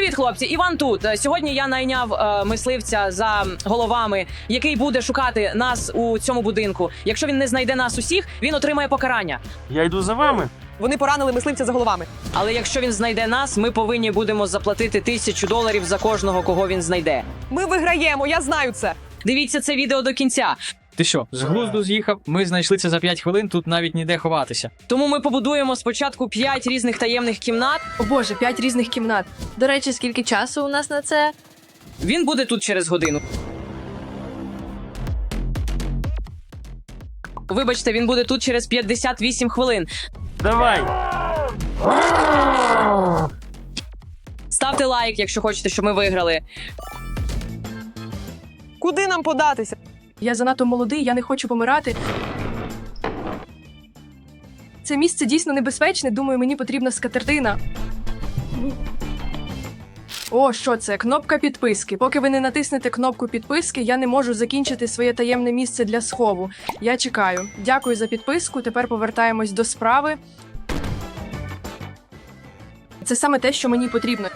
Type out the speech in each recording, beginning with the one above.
Привіт, хлопці! Іван тут. Е, Сьогодні я найняв е, мисливця за головами, який буде шукати нас у цьому будинку. Якщо він не знайде нас усіх, він отримає покарання. Я йду за вами. Вони поранили мисливця за головами. Але якщо він знайде нас, ми повинні будемо заплатити тисячу доларів за кожного, кого він знайде. Ми виграємо, я знаю це. Дивіться це відео до кінця. Ти що, з глузду з'їхав? Ми знайшли це за 5 хвилин, тут навіть ніде ховатися. Тому ми побудуємо спочатку п'ять різних таємних кімнат. О боже, п'ять різних кімнат. До речі, скільки часу у нас на це? Він буде тут через годину. Вибачте, він буде тут через 58 хвилин. Давай. Ставте лайк, якщо хочете, щоб ми виграли. Куди нам податися? Я занадто молодий, я не хочу помирати. Це місце дійсно небезпечне. Думаю, мені потрібна скатертина. О, що це? Кнопка підписки. Поки ви не натиснете кнопку підписки, я не можу закінчити своє таємне місце для схову. Я чекаю. Дякую за підписку. Тепер повертаємось до справи. Це саме те, що мені потрібно.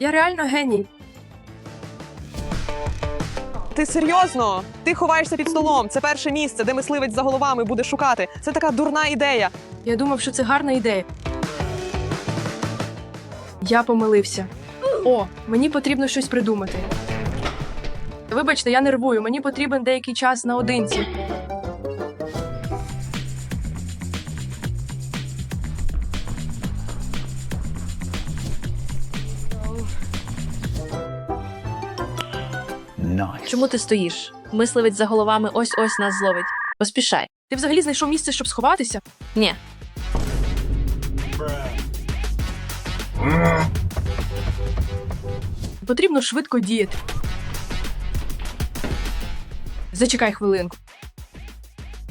Я реально геній. Ти серйозно? Ти ховаєшся під столом. Це перше місце, де мисливець за головами буде шукати. Це така дурна ідея. Я думав, що це гарна ідея. Я помилився. О, мені потрібно щось придумати. Вибачте, я нервую. Мені потрібен деякий час наодинці. Чому ти стоїш? Мисливець за головами ось ось нас зловить. Поспішай. Ти взагалі знайшов місце, щоб сховатися? Ні. Потрібно швидко діяти. Зачекай хвилинку.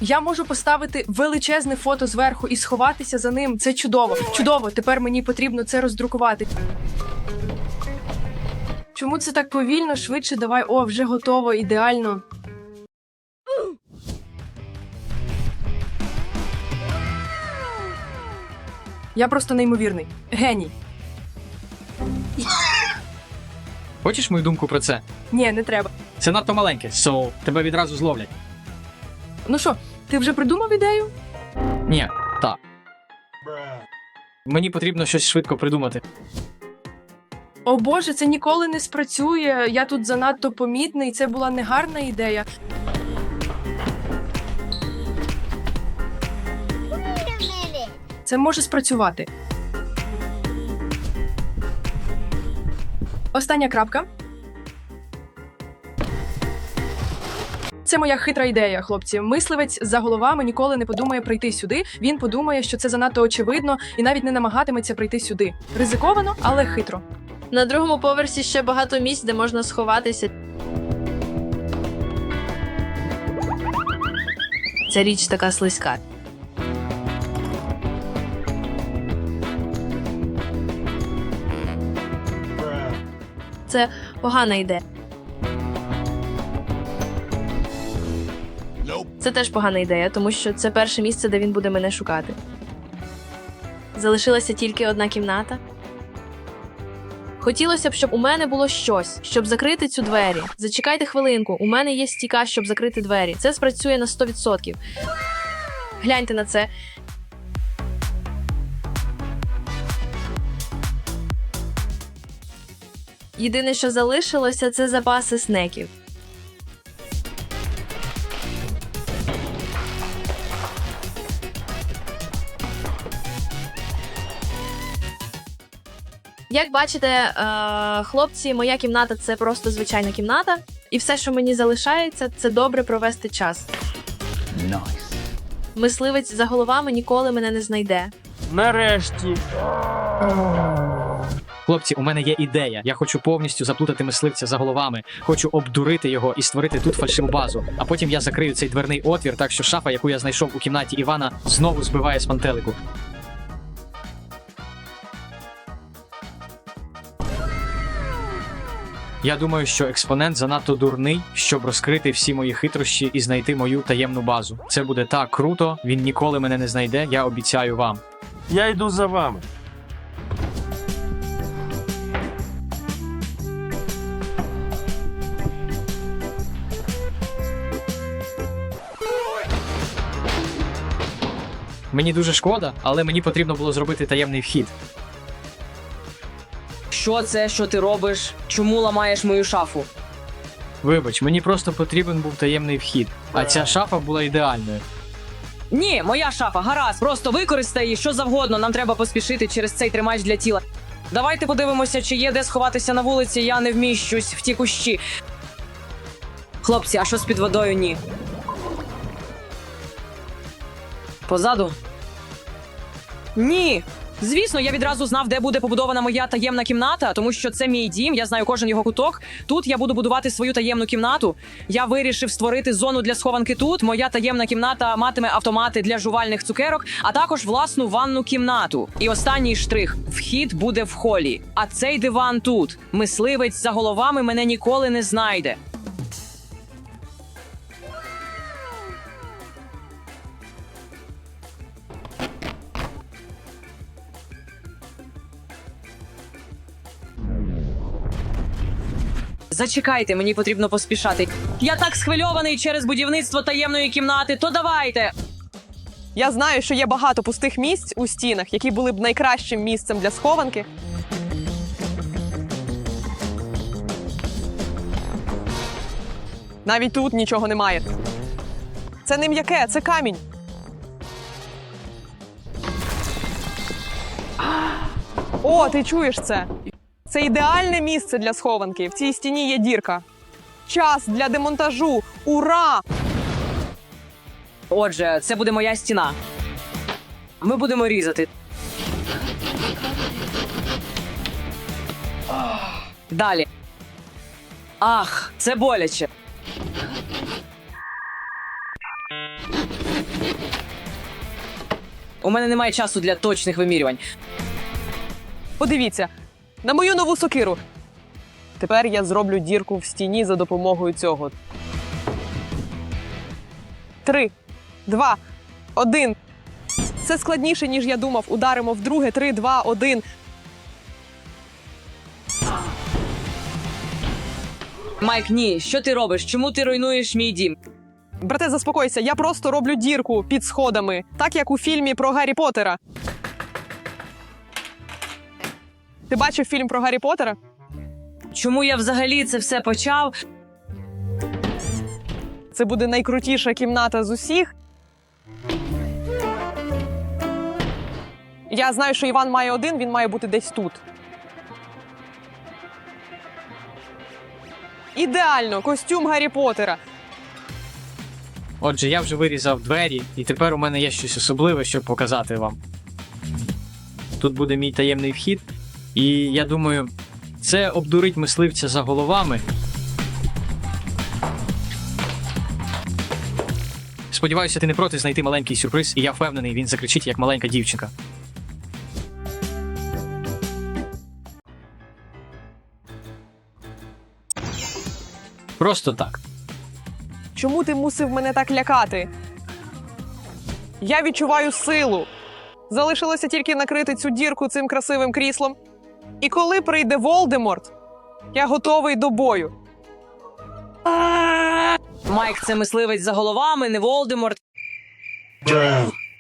Я можу поставити величезне фото зверху і сховатися за ним. Це чудово. Чудово. Тепер мені потрібно це роздрукувати. Чому це так повільно? Швидше давай. О, вже готово, ідеально. Я просто неймовірний. Геній. Хочеш мою думку про це? Ні, не треба. Це надто маленьке, so тебе відразу зловлять. Ну що, ти вже придумав ідею? Ні, так. Мені потрібно щось швидко придумати. О Боже, це ніколи не спрацює. Я тут занадто помітний. Це була негарна ідея. Це може спрацювати. Остання крапка. Це моя хитра ідея, хлопці. Мисливець за головами ніколи не подумає прийти сюди. Він подумає, що це занадто очевидно, і навіть не намагатиметься прийти сюди. Ризиковано, але хитро. На другому поверсі ще багато місць, де можна сховатися. Ця річ така слизька. Це погана ідея. Це теж погана ідея, тому що це перше місце, де він буде мене шукати. Залишилася тільки одна кімната. Хотілося б, щоб у мене було щось, щоб закрити цю двері. Зачекайте хвилинку. У мене є стіка, щоб закрити двері. Це спрацює на 100%. Гляньте на це. Єдине, що залишилося, це запаси снеків. Як бачите, е, хлопці, моя кімната це просто звичайна кімната, і все, що мені залишається, це добре провести час. Мисливець за головами ніколи мене не знайде. Нарешті. Хлопці, у мене є ідея. Я хочу повністю заплутати мисливця за головами, хочу обдурити його і створити тут фальшиву базу. А потім я закрию цей дверний отвір, так що шафа, яку я знайшов у кімнаті Івана, знову збиває з пантелику. Я думаю, що експонент занадто дурний, щоб розкрити всі мої хитрощі і знайти мою таємну базу. Це буде так круто. Він ніколи мене не знайде. Я обіцяю вам. Я йду за вами. Мені дуже шкода, але мені потрібно було зробити таємний вхід. Що це, що ти робиш? Чому ламаєш мою шафу? Вибач, мені просто потрібен був таємний вхід, а ця шафа була ідеальною. Ні, моя шафа, гаразд. Просто використай її що завгодно. Нам треба поспішити через цей тримач для тіла. Давайте подивимося, чи є де сховатися на вулиці. Я не вміщусь в ті кущі. Хлопці, а що з під водою? Ні. Позаду? Ні. Звісно, я відразу знав, де буде побудована моя таємна кімната, тому що це мій дім. Я знаю кожен його куток. Тут я буду будувати свою таємну кімнату. Я вирішив створити зону для схованки тут. Моя таємна кімната матиме автомати для жувальних цукерок, а також власну ванну кімнату. І останній штрих: вхід буде в холі. А цей диван тут. Мисливець за головами мене ніколи не знайде. Зачекайте, мені потрібно поспішати. Я так схвильований через будівництво таємної кімнати. То давайте. Я знаю, що є багато пустих місць у стінах, які були б найкращим місцем для схованки. Навіть тут нічого немає. Це не м'яке, це камінь. О, ти чуєш це? Це ідеальне місце для схованки. В цій стіні є дірка. Час для демонтажу. Ура! Отже, це буде моя стіна. Ми будемо різати. Далі. Ах, це боляче. У мене немає часу для точних вимірювань. Подивіться на мою нову сокиру. Тепер я зроблю дірку в стіні за допомогою цього. Три, два, один. Це складніше, ніж я думав. Ударимо вдруге. Три, два, один. Майк, ні, що ти робиш? Чому ти руйнуєш мій дім? Брате, заспокойся, я просто роблю дірку під сходами, так як у фільмі про Гаррі Поттера. Ти бачив фільм про Гаррі Поттера? Чому я взагалі це все почав? Це буде найкрутіша кімната з усіх. Я знаю, що Іван має один, він має бути десь тут. Ідеально, костюм Гаррі Поттера. Отже, я вже вирізав двері, і тепер у мене є щось особливе, щоб показати вам. Тут буде мій таємний вхід, і я думаю, це обдурить мисливця за головами. Сподіваюся, ти не проти знайти маленький сюрприз, і я впевнений, він закричить як маленька дівчинка. Просто так. Чому ти мусив мене так лякати? Я відчуваю силу. Залишилося тільки накрити цю дірку цим красивим кріслом. І коли прийде Волдеморт, я готовий до бою. Майк, це мисливець за головами, не Волдеморт.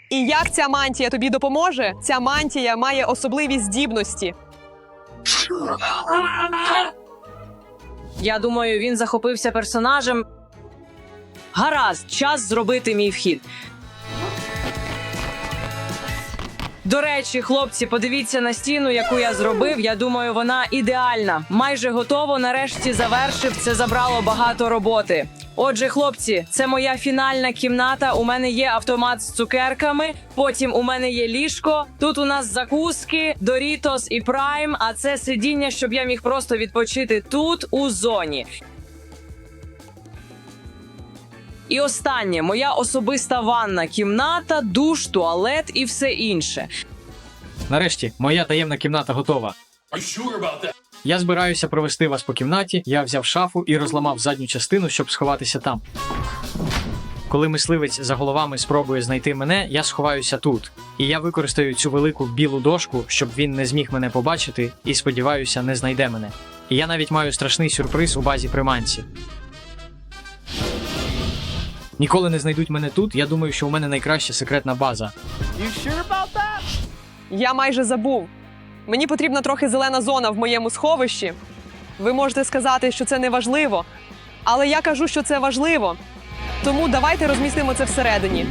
І як ця мантія тобі допоможе? Ця мантія має особливі здібності. Я думаю, він захопився персонажем. Гаразд, час зробити мій вхід. До речі, хлопці, подивіться на стіну, яку я зробив. Я думаю, вона ідеальна. Майже готово. Нарешті завершив. Це забрало багато роботи. Отже, хлопці, це моя фінальна кімната. У мене є автомат з цукерками. Потім у мене є ліжко. Тут у нас закуски, Дорітос і Прайм. А це сидіння, щоб я міг просто відпочити тут, у зоні. І останнє моя особиста ванна, кімната, душ, туалет і все інше. Нарешті, моя таємна кімната готова. Я збираюся провести вас по кімнаті. Я взяв шафу і розламав задню частину, щоб сховатися там. Коли мисливець за головами спробує знайти мене, я сховаюся тут. І я використаю цю велику білу дошку, щоб він не зміг мене побачити і, сподіваюся, не знайде мене. І я навіть маю страшний сюрприз у базі приманці. Ніколи не знайдуть мене тут. Я думаю, що у мене найкраща секретна база. Я майже забув. Мені потрібна трохи зелена зона в моєму сховищі. Ви можете сказати, що це не важливо, але я кажу, що це важливо. Тому давайте розмістимо це всередині.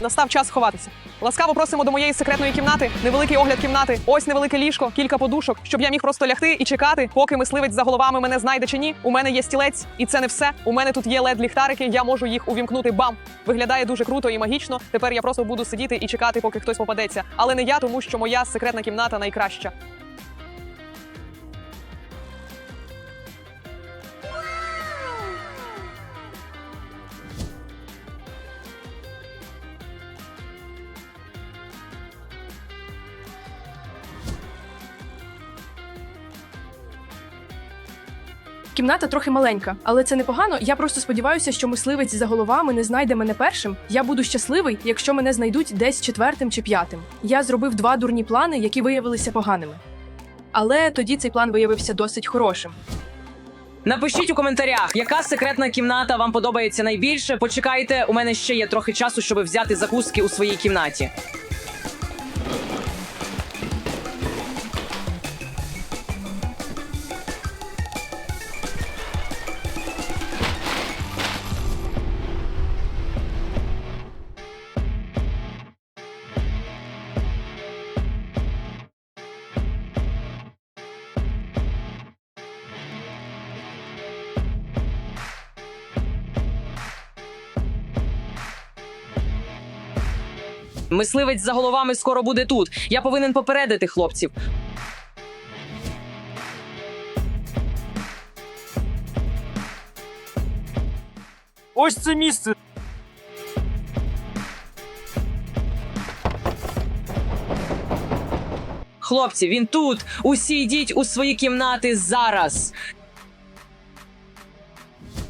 Настав час сховатися. Ласкаво просимо до моєї секретної кімнати. Невеликий огляд кімнати. Ось невелике ліжко, кілька подушок, щоб я міг просто лягти і чекати, поки мисливець за головами мене знайде чи ні. У мене є стілець, і це не все. У мене тут є led ліхтарики. Я можу їх увімкнути. Бам! Виглядає дуже круто і магічно. Тепер я просто буду сидіти і чекати, поки хтось попадеться. Але не я, тому що моя секретна кімната найкраща. Кімната трохи маленька, але це непогано. Я просто сподіваюся, що мисливець за головами не знайде мене першим. Я буду щасливий, якщо мене знайдуть десь четвертим чи п'ятим. Я зробив два дурні плани, які виявилися поганими. Але тоді цей план виявився досить хорошим. Напишіть у коментарях, яка секретна кімната вам подобається найбільше. Почекайте, у мене ще є трохи часу, щоб взяти закуски у своїй кімнаті. Мисливець за головами скоро буде тут. Я повинен попередити хлопців. Ось це місце. Хлопці, він тут. Усі йдіть у свої кімнати зараз.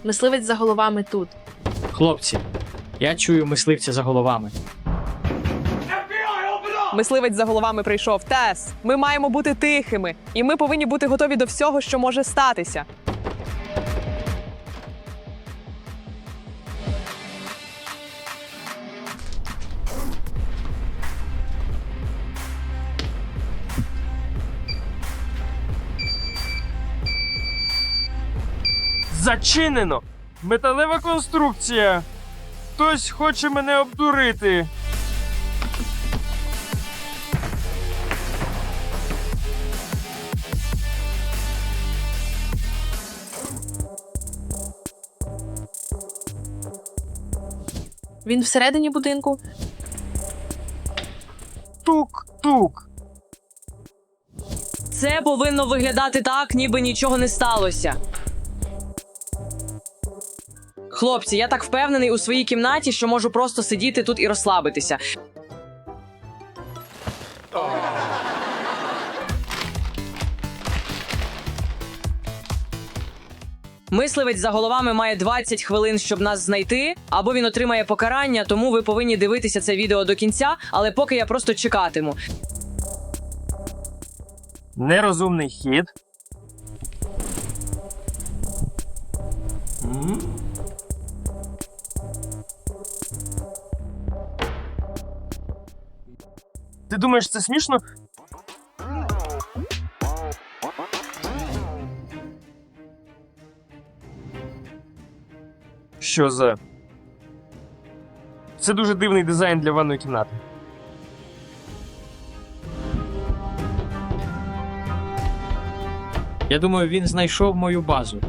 Мисливець за головами тут. Хлопці, я чую мисливця за головами. Мисливець за головами прийшов. Тес, ми маємо бути тихими, і ми повинні бути готові до всього, що може статися. Зачинено. Металева конструкція. Хтось хоче мене обдурити. Він всередині будинку. Тук-тук. Це повинно виглядати так, ніби нічого не сталося. Хлопці, я так впевнений у своїй кімнаті, що можу просто сидіти тут і розслабитися. Мисливець за головами має 20 хвилин, щоб нас знайти, або він отримає покарання, тому ви повинні дивитися це відео до кінця, але поки я просто чекатиму. Нерозумний хід. Ти думаєш, це смішно? Що за. Це дуже дивний дизайн для ванної кімнати. Я думаю, він знайшов мою базу.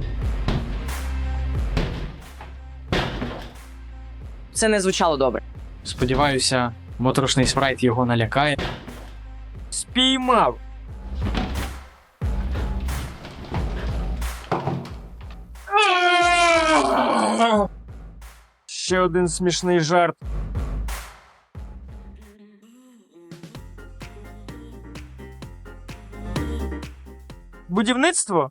Це не звучало добре. Сподіваюся, моторошний спрайт його налякає. Спіймав. Ще один смішний жарт. Будівництво?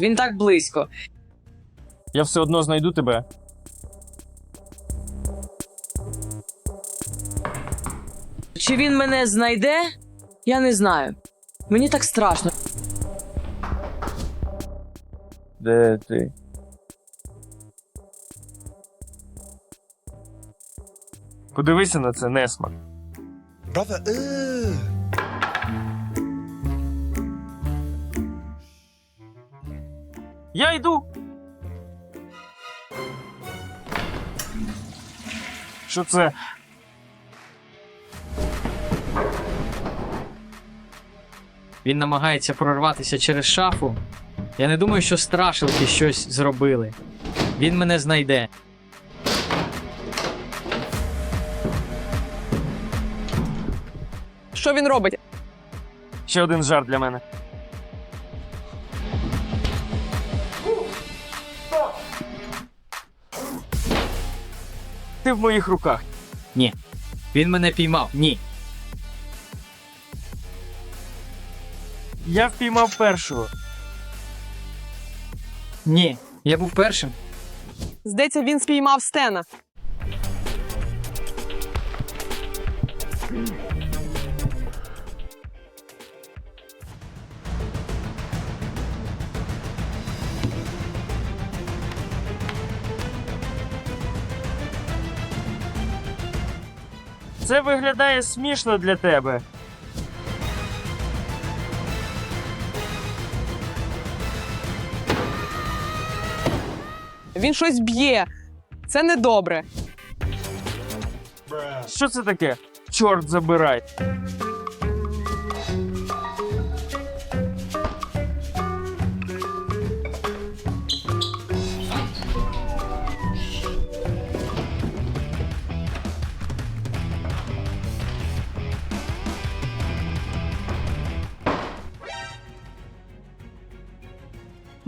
Він так близько. Я все одно знайду тебе. Чи він мене знайде? Я не знаю. Мені так страшно. Де ти? Подивися на це, несмак. Brother, ugh. Я йду. Що це? Він намагається прорватися через шафу. Я не думаю, що страшилки щось зробили. Він мене знайде. Що він робить? Ще один жарт для мене. Ти в моїх руках. Ні. Він мене піймав. Ні. Я впіймав першого. Ні. Я був першим. Здається, він спіймав Стена. Це виглядає смішно для тебе. Він щось б'є. Це недобре. Що це таке? Чорт забирай.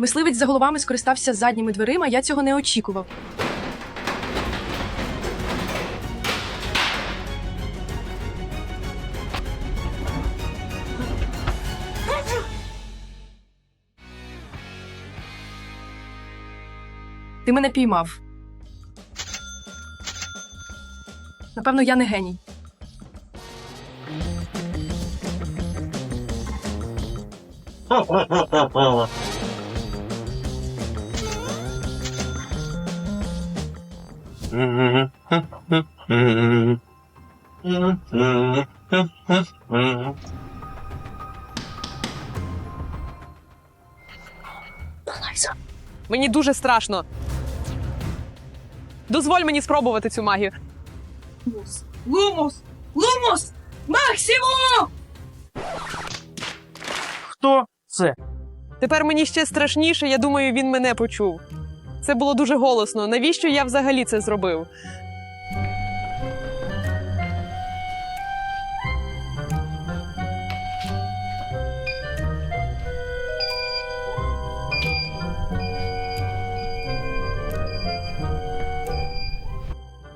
Мисливець за головами скористався задніми дверима, я цього не очікував. Ти мене піймав. Напевно, я не геній. Мені дуже страшно. Дозволь мені спробувати цю магію. Лумус! Лумус! Максимум! Хто це? Тепер мені ще страшніше, я думаю, він мене почув. Це було дуже голосно. Навіщо я взагалі це зробив?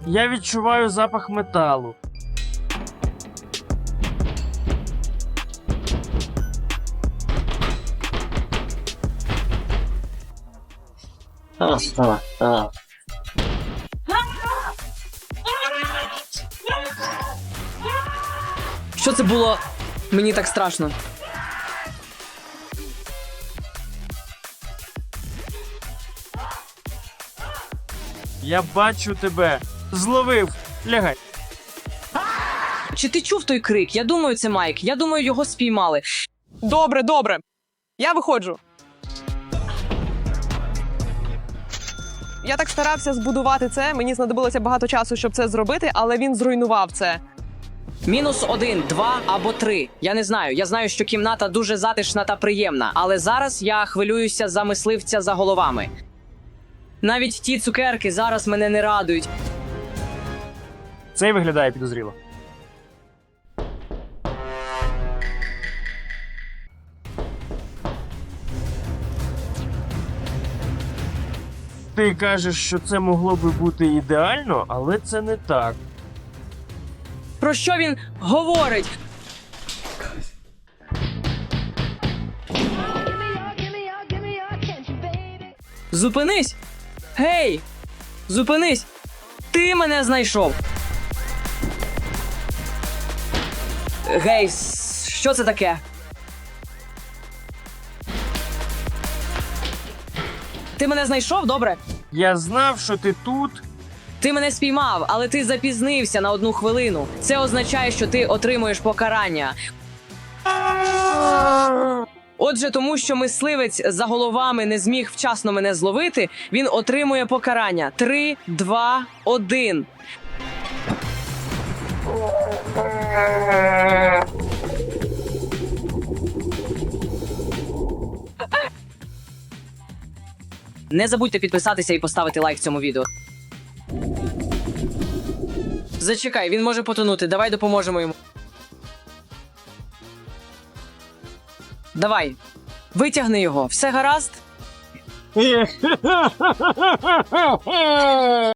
Я відчуваю запах металу. Що це було? Мені так страшно. Я бачу тебе. Зловив. Лягай. Чи ти чув той крик? Я думаю, це Майк. Я думаю, його спіймали. Добре, добре. Я виходжу. Я так старався збудувати це. Мені знадобилося багато часу, щоб це зробити, але він зруйнував це. Мінус один, два або три. Я не знаю. Я знаю, що кімната дуже затишна та приємна, але зараз я хвилююся за мисливця за головами. Навіть ті цукерки зараз мене не радують. Це виглядає підозріло. Ти кажеш, що це могло би бути ідеально, але це не так. Про що він говорить? Зупинись! Гей! Зупинись! Ти мене знайшов! Гей, що це таке? Ти мене знайшов, добре? Я знав, що ти тут. Ти мене спіймав, але ти запізнився на одну хвилину. Це означає, що ти отримуєш покарання. Отже, тому що мисливець за головами не зміг вчасно мене зловити, він отримує покарання. Три, два, один. Не забудьте підписатися і поставити лайк цьому відео. Зачекай, він може потонути. Давай допоможемо йому. Давай. Витягни його. Все гаразд?